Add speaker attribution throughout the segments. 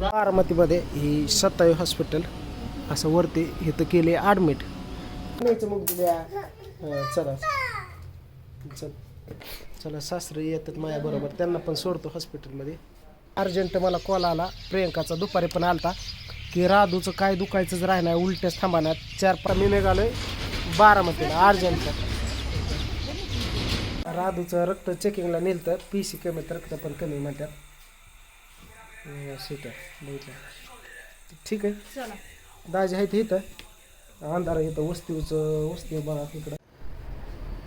Speaker 1: बारामतीमध्ये ही सत्तावी hospital असं वरती इथं केले ॲडमिट न्यायचं मग हं, चला. चल. चला सासरे येतात माझ्याबरोबर त्यांना पण सोडतो हॉस्पिटलमध्ये. अर्जंट मला कॉल आला. प्रियंकाचा दुपारी पण आलता. की राधूचं काय दुखायचंच राहणार उलट्याच थांबणार चार पाच मी निघालोय बारामतीला अर्जंट राधूचं रक्त चेकिंगला नेलं तर पी सी कमी तर रक्त पण कमी म्हणतात. ठीक आहे. बघितलं. ठीक आहे. दाजी आहेत इथं. अंधार आहे इथं. वस्तीचं वस्ती बघा तिकडं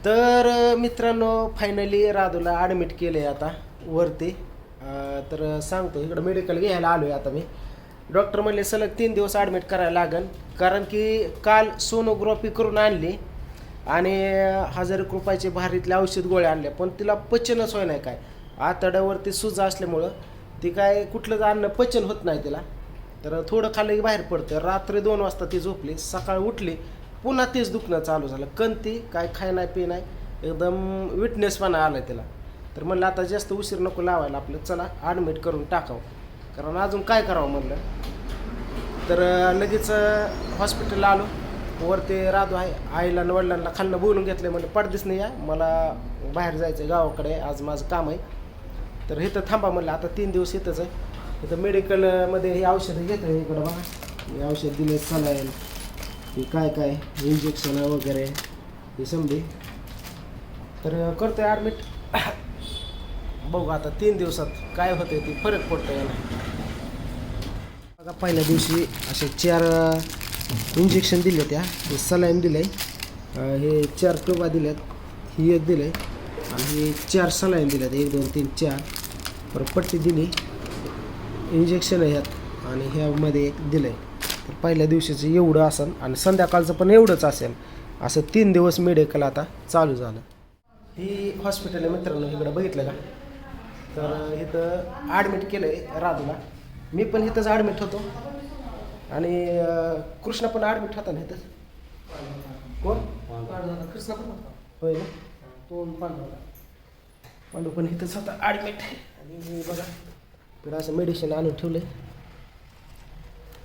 Speaker 1: तर मित्रांनो फायनली राधूला ॲडमिट केलं आहे आता वरती. तर सांगतो इकडं मेडिकल घ्यायला आलो आहे आता मी. डॉक्टर म्हणले सलग तीन दिवस ॲडमिट करायला लागेल. कारण की काल सोनोग्राफी करून आणली. आणि हजार एक रुपयाचे भारीतले औषध गोळ्या आणल्या पण तिला पचनच होय नाही काय. आतड्यावरती सुजा असल्यामुळं ती काय कुठलंच अन्न पचन होत नाही तिला. तर थोडं खाल्लं की बाहेर पडतं. रात्री दोन वाजता ती झोपली सकाळी उठली पुन्हा तेच दुखणं चालू झालं. कंती काय खाय नाही पी नाही एकदम विटनेसपणा आला तिला. तर म्हणलं आता जास्त उशीर नको लावायला आपलं चला ॲडमिट करून टाकावं. कारण अजून काय करावं म्हणलं? तर लगेच हॉस्पिटलला आलो. वरती राधू आहे आईला आणि वडिलांना खालनं बोलून घेतलं म्हणजे पडदिस नाही या मला बाहेर जायचं आहे गावाकडे आज माझं काम आहे. तर इथं थांबा म्हणलं आता तीन दिवस इथंच आहे. इथं मेडिकलमध्ये हे औषधं घेतं इकडं बघा. हे औषध दिले सलाईन हे काय काय इंजेक्शन वगैरे हे समजे. तर करतो आहे ॲडमिट बघू आता तीन दिवसात काय होते ते फरक पडतो याला बघा पहिल्या दिवशी असे चार इंजेक्शन दिले त्या हे. सलाईन दिलं आहे हे चार टोबा दिल्यात. ही एक दिलं आहे आणि चार सलाईन दिल्यात. एक दोन तीन चार. परत पट्टी दिली. इंजेक्शन आहे ह्यात. आणि ह्यामध्ये एक दिलं आहे तर पहिल्या दिवशीचं एवढं असेल आणि संध्याकाळचं पण एवढंच असेल. असं तीन दिवस मेडिकल आता चालू झालं. ही हॉस्पिटल आहे मित्रांनो. इकडं बघितलं का? तर इथं ॲडमिट केलं आहे राधूला मी पण इथंच ॲडमिट होतो. आणि कृष्ण कृष्णा पण ॲडमिट होता ना तर? कोण? कृष्णा पण होता होय ना? तो पांडू पांडव पण इथंच होता ॲडमिट आणि बघा इकडं असं मेडिसिन आणून ठेवलं आहे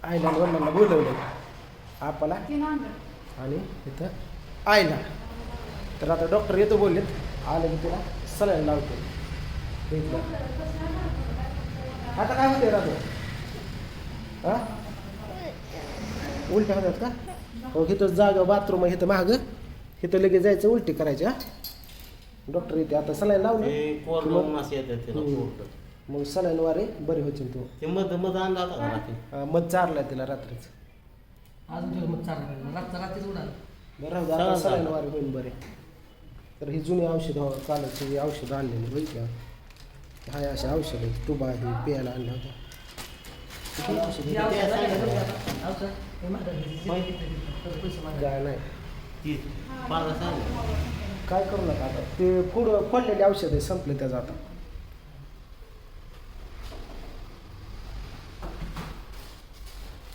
Speaker 1: आईला आणि वडिलांना बोलवलं आपला आणि इथं आईला. तर आता डॉक्टर येतो बोललेत. आले की तिला सलाईन लावतो. आता काय होते राहतो हां? उलट्या होतात का? हो इथं जागा बाथरूम आहे इथं मागं. इथं लगेच जायचं उलटी करायची हा. डॉक्टर येते आता सलाईन लावलं.
Speaker 2: हे
Speaker 1: मग- सलाईन वारे बरे होतील तू.
Speaker 2: ते मध मध आणला होता?
Speaker 1: हा, मध चारलाय तिला रात्रीच.
Speaker 3: अजून उडाल.
Speaker 2: चालेल,
Speaker 1: सलाईन. वारे होईल बरे. तर ही जुनी औषधं कालची औषधं आणलेली बघितलं? हाय अशी औषधं तुबा हे प्यायला आणल्या होत्या. काय करू नका आता? ते पुढं फोडलेले औषध आहे संपले त्याचं आता.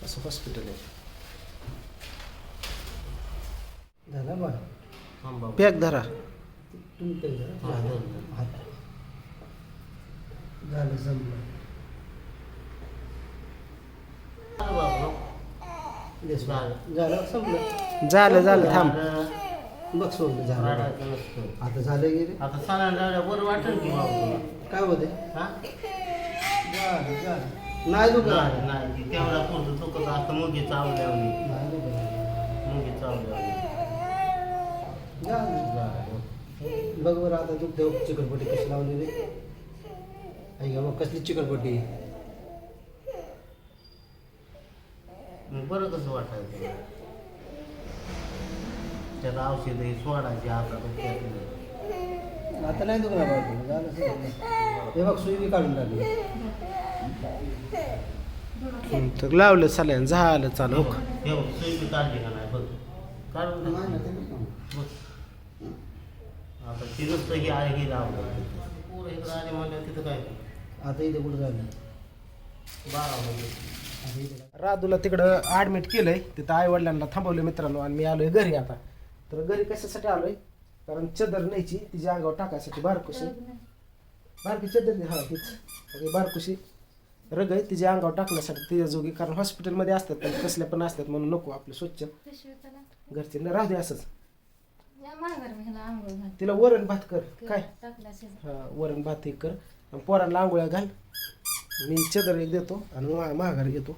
Speaker 1: असं हॉस्पिटल आहे.
Speaker 3: झाला बा.
Speaker 1: पॅक धरा.
Speaker 3: तुम्ही. झालं जमलं
Speaker 2: झालं झालं.
Speaker 3: झालं संपलं
Speaker 1: झालं झालं थांब
Speaker 2: झालं.
Speaker 3: बघ सोडलं झालं. आता झालं गेले
Speaker 2: आता सणाला बरं वाटेल की?
Speaker 3: काय होते
Speaker 2: हा?
Speaker 3: नाही दुखणार
Speaker 2: नाही, तेवढा पुरतं चुकत असतं मुगी
Speaker 3: दुखणार.
Speaker 2: मुगी.
Speaker 3: झालं. बघ बरं आता तू देव चिकटपट्टी कशी लावलेली आई का मग कसली चिकटपट्टी
Speaker 2: मग बरं कसं वाटायचं? त्यात औषध हे सोडायची आता.
Speaker 3: आता नाही दुखणार बाबा झालं सगळं. हे बघ सुई बी काढून टाकली
Speaker 1: तर लावलं चालेल झालं चालू हो का?
Speaker 2: हे बघ, सुई बी काढली का नाही बघ काढून टाक. बघ. आता हे आहे हे लावलं पोरं इकडं आले म्हणलं तिथं काय
Speaker 3: आता इथे कुठं झालं
Speaker 2: बारा
Speaker 1: राधूला तिकडं ॲडमिट केलंय. तिथं आई वडिलांना थांबवलं मित्रांनो आणि मी आलोय घरी आता. तर घरी कशासाठी आलोय? कारण चदर न्यायची तिच्या अंगावर टाकायसाठी बारकुशी. बारकी चदर हा ओके बारकुशी. रग आहे तिच्या अंगावर टाकण्यासाठी तिच्या जोगी कारण हॉस्पिटलमध्ये असतात पण कसल्या पण असतात म्हणून नको आपलं स्वच्छ. घरचे न राहू दे असंच. तिला वरण भात कर. काय? हा वरण भात एक कर. आणि पोरांना आंघोळ्या घाल. मी चदर एक देतो आणि मा- माघार घेतो.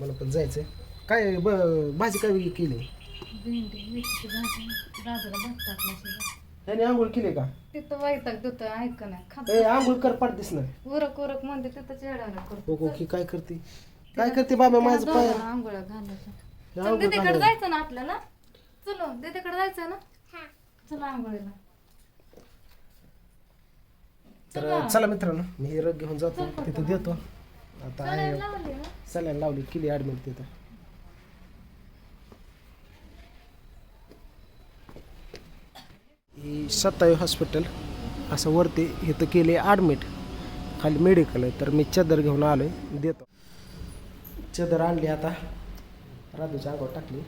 Speaker 1: मला पण जायचंय. काय ब- भाजी काय वेगळी केली त्याने आंघोळ केली का?
Speaker 4: तिथं वैताग देतो ऐक ना खात
Speaker 1: ए आंघोळ कर पाठ दिसणार.
Speaker 4: उरक उरक म्हणते तिथं चेडायला करतो.
Speaker 1: हो की काय करते? काय करते बाबा माझं पाय?
Speaker 4: आंघोळ्या घालायच्या
Speaker 1: आंघोळ
Speaker 4: दीदीकडे
Speaker 1: घालायला.
Speaker 4: जायचं ना आपल्याला? चलो दीदीकडे जायचं ना? चला आंघोळीला.
Speaker 1: तर चला. मित्रांनो मी हे रग घेऊन जातो तिथं देतो. आता आहे सलाईन लावली केली ॲडमिट तिथं. ही सत्तावी हॉस्पिटल असं वरती इथं केले ॲडमिट खाली मेडिकल आहे तर मी चदर घेऊन आलोय देतो. चदर आणली आता. राजूच्या अंगावर टाकली.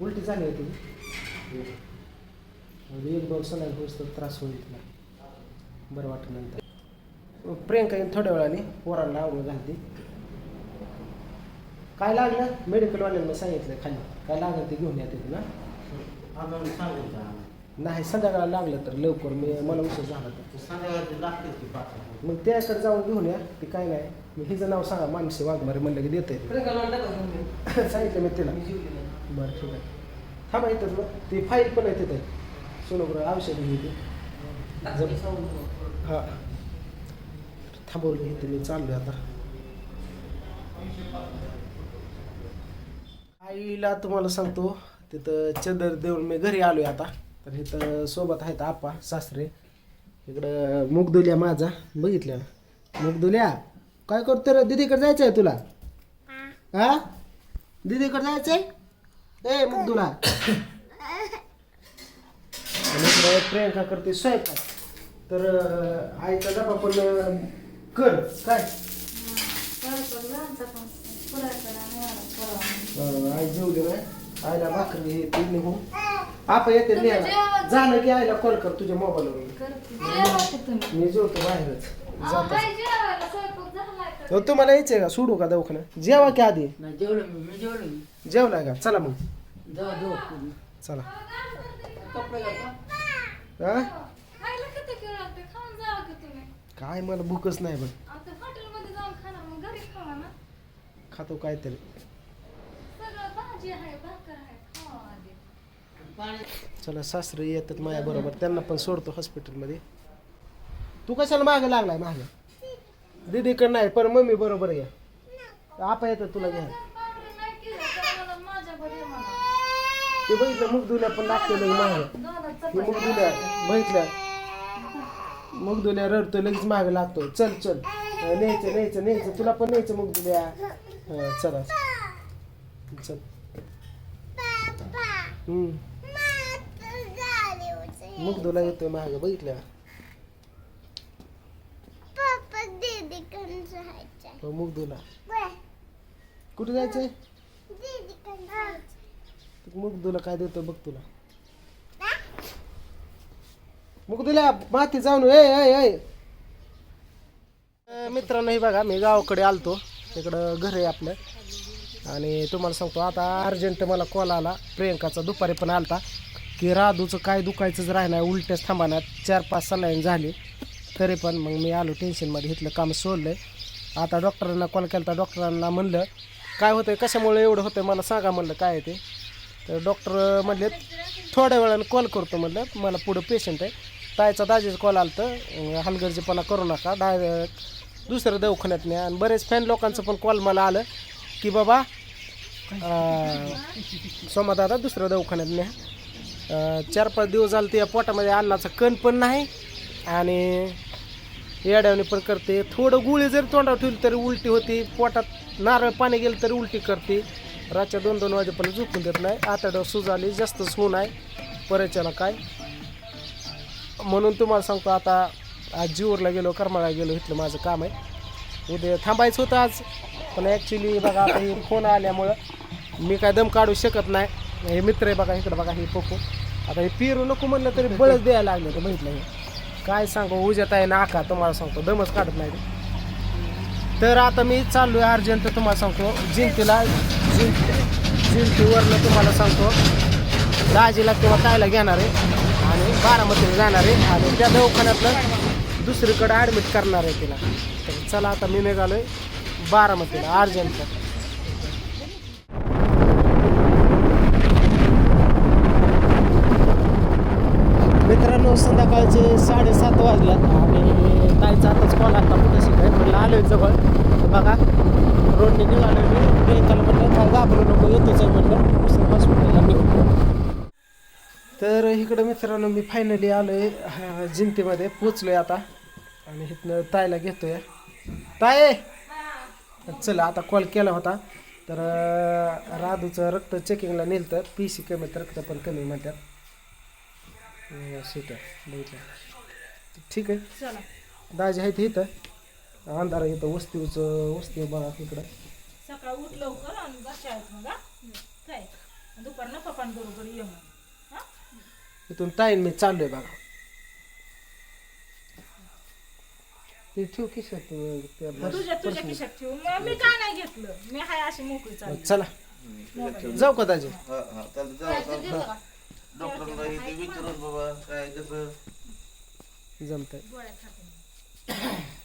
Speaker 1: उलटी झाली होती. एक दोन सलाईन होईस तर त्रास होईल तिला. बरं वाटत नंतर. प्रियंका येऊन थोड्या वेळाने पोरांना आवडून घालते काय लागलं? मेडिकलवाल्यांना सांगितलं खाली. काय लागलं ते घेऊन या तिथं नाही संध्याकाळला लागलं तर लवकर. मी मला उशीर झाला तर. मग त्याकडे जाऊन घेऊन या. ते काय नाही. मी हिचं नाव सांगा. मानसी वाघमारे म्हणलं की देता सांगितलं मी तिला. बरं ठीक आहे. थांबा इथंच मग ती फाईल पण आहे तिथे. सोनोग्राफ औषध घेते हां. थांबवलं इथे मी चाललोय आता. आईला तुम्हाला सांगतो तिथं चदर देऊन मी घरी आलोय आता. तर इथं सोबत आहेत आप्पा सासरे. इकडं मुगदुल्या माझा बघितलं मुगदुल्या काय करतो रे? दीदीकडे जायचं आहे तुला हा? दीदीकडे जायचंय? ए मुगदुला. आणि इकडं प्रियंका करते स्वयंपाक. तर आईचा डबा पण कर. काय? आई जेवली नाही आईला भाकरी हे ते निघून आपण येते लिहायला. झालं की आईला कॉल कर तुझ्या मोबाईलवर मी जेवतो बाहेरच. जातो. हो, तुम्हाला यायचंय का? सोडू का दवाखान्यात? जेवा की आधी.
Speaker 3: जेवलं
Speaker 1: जेवलाय का? चला मग. चला. हा?
Speaker 4: लागते खाऊन जावं की तुम्ही.
Speaker 1: काय मला भूकच नाही बघ.
Speaker 4: आता हॉटेलमध्ये जाऊन खाणार मग घरी खावा ना.
Speaker 1: खातो काहीतरी.
Speaker 4: सगळं भाजी आहे भाकर आहे खावा आधी.
Speaker 3: पाणी
Speaker 1: चला सासरे येतात माझ्या बरोबर. त्यांना पण सोडतो हॉस्पिटलमध्ये. तू कशाला मागे लागलाय मागे? दीदीकडे नाही पण मम्मी बरोबर या आपा येतात तुला घ्या
Speaker 4: पावडर नाही केलं तर मला माझ्याकडे ये म्हणा.
Speaker 1: ते बघितलं मुख धुल्या पण लागते मागे. मुख धुल्या बघितलं मुख धुल्या रडतो लगेच मागे लागतो चल चल. न्यायचं न्यायचं न्यायचं. तुला पण न्यायचं मुख धुल्या हा, चला. चल. मुख धुला येतोय मागे बघितलं? हो मुख धुला कुठे जायचंय? मुख धुला काय देतो बघ तुला. मग दिल्या माती जाऊन ए ए ए मित्रांनो हे बघा मी गावाकडे आलतो. तिकडं घर आहे आपलं. आणि तुम्हाला सांगतो आता अर्जंट मला कॉल आला. प्रियंकाचा दुपारी पण आलता. की राधूचं काय दुखायचंच राहणार उलट्याच थांबाना चार पाच सलाईन झाली. तरी पण मग मी आलो टेन्शनमध्ये घेतलं काम सोडलं आता डॉक्टरांना कॉल केला तर डॉक्टरांना म्हणलं काय होतं आहे कशामुळे एवढं होतं मला सांगा म्हणलं काय आहे ते? तर डॉक्टर म्हणले थोड्या वेळानं कॉल करतो म्हणलं. मला पुढं पेशंट आहे. तायचा दाजीचं कॉल आलं तर हलगर्जीपणा करू नका. डायरेक्ट दुसऱ्या दवाखान्यात न्या. आणि बरेच फॅन लोकांचं पण कॉल मला आलं की बाबा अं, सोमादादा दुसऱ्या दवाखान्यात न्या. चार पाच दिवस झाले ते या पोटामध्ये अन्नाचा कण पण नाही. आणि येड्यावणी पण करते. थोडं गुळी जरी तोंडावर ठेवली तरी उलटी होती. पोटात नारळ पाणी गेलं तरी उलटी करते. रातच्या दोन दोन वाजेपर्यंत झोपून देत नाही. आतड्यावर सूज आली जास्तच होऊन आहे परेच्याला काय? म्हणून तुम्हाला सांगतो आता आज जीवरला गेलो करमाळा गेलो इथलं माझं काम आहे. उद्या थांबायचं होतं आज पण ॲक्च्युली बघा आता हे फोन आल्यामुळं मी काय दम काढू शकत नाही. हे मित्र आहे बघा इकडं बघा हे पोको आता हे पिरू नको म्हणलं तरी बळच द्यायला लागलं तर म्हटलं हे. काय सांगू उज्यात आहे ना आका तुम्हाला सांगतो दमच काढत नाही तर आता मी चाललोय अर्जंट तुम्हाला सांगतो जिंतीला जिंती जिंतीवरनं तुम्हाला सांगतो दाजीला किंवा कायला घेणार आहे. बारामतीला जाणार आहे आणि त्या दवाखान्यातलं दुसरीकडे ॲडमिट करणार आहे तिला. तर चला आता मी निघालोय बारामतीला अर्जंट मित्रांनो संध्याकाळचे साडेसात वाजल्यात आणि ताईचा आताच कॉल आता कुठं शिकाय? म्हणलं आलोय जवळ. बघा रोडने निघालो मी. प्रियंकाला म्हटलं काय घाबरू नको येतोच आहे म्हटलं. तर इकडं मित्रांनो मी फायनली आलोय हा, जिंतीमध्ये पोचलोय आता. आणि इथनं ताईला घेतोय. ताय चला आता कॉल केला होता. तर राधूचं रक्त चेकिंगला नेलं तर पी सी कमी तर रक्त पण कमी म्हणतात. सीट आहे बघितलं. ठीक आहे. दाजी आहेत इथं. अंधार इथं वस्तीचं वस्ती बघा इकडं.
Speaker 5: सकाळ उठ लवकर आणि बस शाळेत मग हा? काय? दुपारनं पप्पां बरोबर ये?
Speaker 1: इथून ताईन मी चाललोय बघा. ते ठेव किशात
Speaker 5: तुझ्या तुझ्या खिशात ठेवू. मग मी काय नाही घेतलं? मी हाय अशी मोकळी चालली.
Speaker 1: चला. जाऊ का दाजी?
Speaker 2: हा हा चालतं जाऊ. चालतं डॉक्टरला इथे विचारून बाबा काय कसं?
Speaker 1: जमतंय.
Speaker 5: गोळ्या खाते